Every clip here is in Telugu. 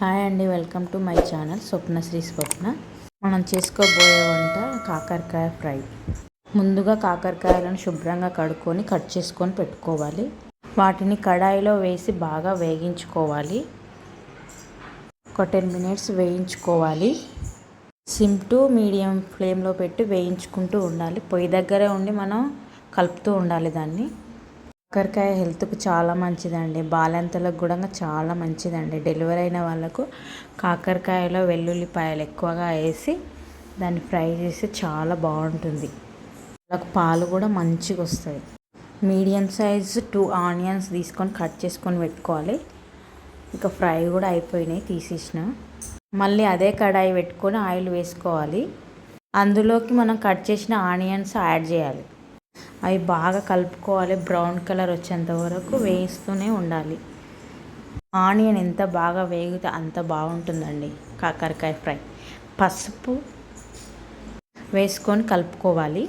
హాయ్ అండి welcome to my channel Swapna Sri Swapna. మనం చేసుకోబోయే వంట కాకరకాయ ఫ్రై. ముందుగా కాకరకాయలను శుభ్రంగా కడుక్కొని కట్ చేసుకొని పెట్టుకోవాలి. వాటిని కడాయిలో వేసి బాగా వేగించుకోవాలి. ఒక టెన్ మినిట్స్ వేయించుకోవాలి. సిమ్ టు మీడియం ఫ్లేమ్లో పెట్టి వేయించుకుంటూ ఉండాలి. పొయ్యి దగ్గరే ఉండి మనం కలుపుతూ ఉండాలి దాన్ని. కాకరకాయ హెల్త్కు చాలా మంచిదండి. బాలంతలకు కూడా చాలా మంచిదండి. డెలివరీ అయిన వాళ్ళకు కాకరకాయలో వెల్లుల్లిపాయలు ఎక్కువగా వేసి దాన్ని ఫ్రై చేస్తే చాలా బాగుంటుంది. వాళ్ళకు పాలు కూడా మంచిగా వస్తాయి. మీడియం సైజు టూ ఆనియన్స్ తీసుకొని కట్ చేసుకొని పెట్టుకోవాలి. ఇక ఫ్రై కూడా అయిపోయినాయి తీసేసిన. మళ్ళీ అదే కడాయి పెట్టుకొని ఆయిల్ వేసుకోవాలి. అందులోకి మనం కట్ చేసిన ఆనియన్స్ యాడ్ చేయాలి. అవి బాగా కలుపుకోవాలి. బ్రౌన్ కలర్ వచ్చేంత వరకు వేయిస్తూనే ఉండాలి. ఆనియన్ ఎంత బాగా వేగితే అంత బాగుంటుందండి కాకరకాయ ఫ్రై. పసుపు వేసుకొని కలుపుకోవాలి.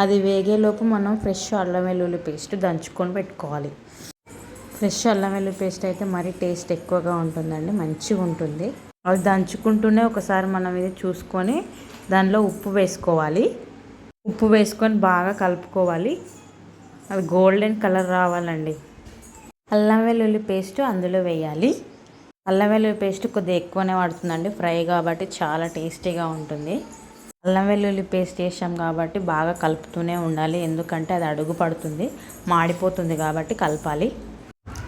అది వేగేలోపు మనం ఫ్రెష్ అల్లం వెల్లుల్లి పేస్ట్ దంచుకొని పెట్టుకోవాలి. ఫ్రెష్ అల్లం వెల్లుల్లి పేస్ట్ అయితే మరీ టేస్ట్ ఎక్కువగా ఉంటుందండి మంచిగా ఉంటుంది. అది దంచుకుంటూనే ఒకసారి మనం ఇది చూసుకొని దానిలో ఉప్పు వేసుకోవాలి. ఉప్పు వేసుకొని బాగా కలుపుకోవాలి. అది గోల్డెన్ కలర్ రావాలండి. అల్లం వెల్లుల్లి పేస్ట్ అందులో వేయాలి. అల్లం వెల్లుల్లి పేస్ట్ కొద్దిగా ఎక్కువనే పడుతుందండి ఫ్రై కాబట్టి చాలా టేస్టీగా ఉంటుంది. అల్లం వెల్లుల్లి పేస్ట్ వేసాం కాబట్టి బాగా కలుపుతూనే ఉండాలి. ఎందుకంటే అది అడుగు పడుతుంది మాడిపోతుంది కాబట్టి కలపాలి.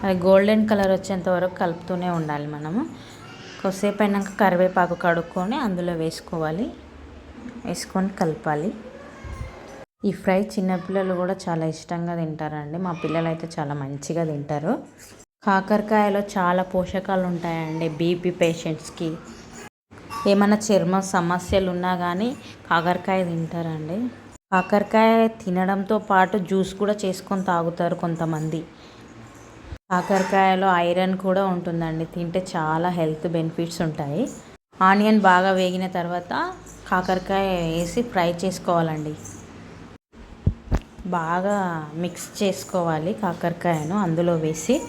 అది గోల్డెన్ కలర్ వచ్చేంత వరకు కలుపుతూనే ఉండాలి మనము. కొద్దిసేపు అయినాక కరివేపాకు కడుక్కొని అందులో వేసుకోవాలి. వేసుకొని కలపాలి. ఈ ఫ్రై చిన్నపిల్లలు కూడా చాలా ఇష్టంగా తింటారండి. మా పిల్లలు అయితే చాలా మంచిగా తింటారు. కాకరకాయలో చాలా పోషకాలు ఉంటాయండి బీపీ పేషెంట్స్కి. ఏమైనా చర్మ సమస్యలు ఉన్నా కానీ కాకరకాయ తింటారండి. కాకరకాయ తినడంతో పాటు జ్యూస్ కూడా చేసుకొని తాగుతారు కొంతమంది. కాకరకాయలో ఐరన్ కూడా ఉంటుందండి. తింటే చాలా హెల్త్ బెనిఫిట్స్ ఉంటాయి. ఆనియన్ బాగా వేగిన తర్వాత కాకరకాయ వేసి ఫ్రై చేసుకోవాలండి. బాగా మిక్స్ చేసుకోవాలి కాకరకాయను అందులో వేసి.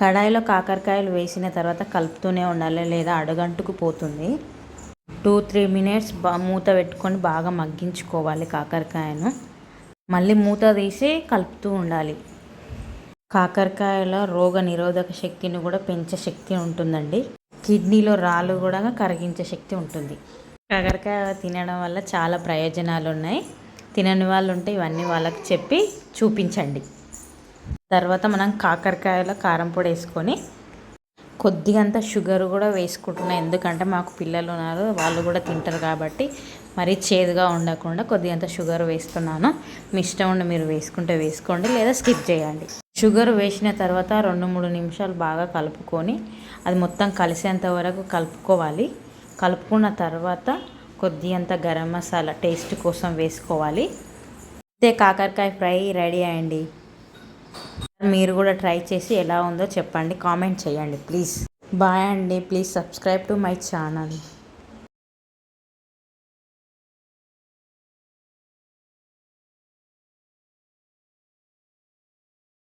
కడాయిలో కాకరకాయలు వేసిన తర్వాత కలుపుతూనే ఉండాలి లేదా అడుగంటుకు పోతుంది. టూ త్రీ మినిట్స్ బా మూత పెట్టుకొని బాగా మగ్గించుకోవాలి కాకరకాయను. మళ్ళీ మూత తీసి కలుపుతూ ఉండాలి. కాకరకాయలో రోగ నిరోధక శక్తిని కూడా పెంచే శక్తి ఉంటుందండి. కిడ్నీలో రాళ్ళు కూడా కరిగించే శక్తి ఉంటుంది. కాకరకాయ తినడం వల్ల చాలా ప్రయోజనాలు ఉన్నాయి తినని వాళ్ళు ఉంటే ఇవన్నీ వాళ్ళకి చెప్పి చూపించండి. తర్వాత మనం కాకరకాయల కారం పొడి వేసుకొని కొద్దిగంత షుగర్ కూడా వేసుకుంటున్నాం. ఎందుకంటే మాకు పిల్లలు ఉన్నారు వాళ్ళు కూడా తింటారు కాబట్టి మరీ చేదుగా ఉండకుండా కొద్దిగంత షుగర్ వేస్తున్నాను. మీ ఇష్టం ఉండి మీరు వేసుకుంటే వేసుకోండి లేదా స్కిప్ చేయండి. షుగర్ వేసిన తర్వాత రెండు మూడు నిమిషాలు బాగా కలుపుకొని అది మొత్తం కలిసేంత వరకు కలుపుకోవాలి. కలుపుకున్న తర్వాత కొద్ది అంత గరం మసాలా టేస్ట్ కోసం వేసుకోవాలి. అయితే కాకరకాయ ఫ్రై రెడీ అయ్యండి. మీరు కూడా ట్రై చేసి ఎలా ఉందో చెప్పండి కామెంట్ చేయండి ప్లీజ్. బాయ్ అండి please subscribe to my channel.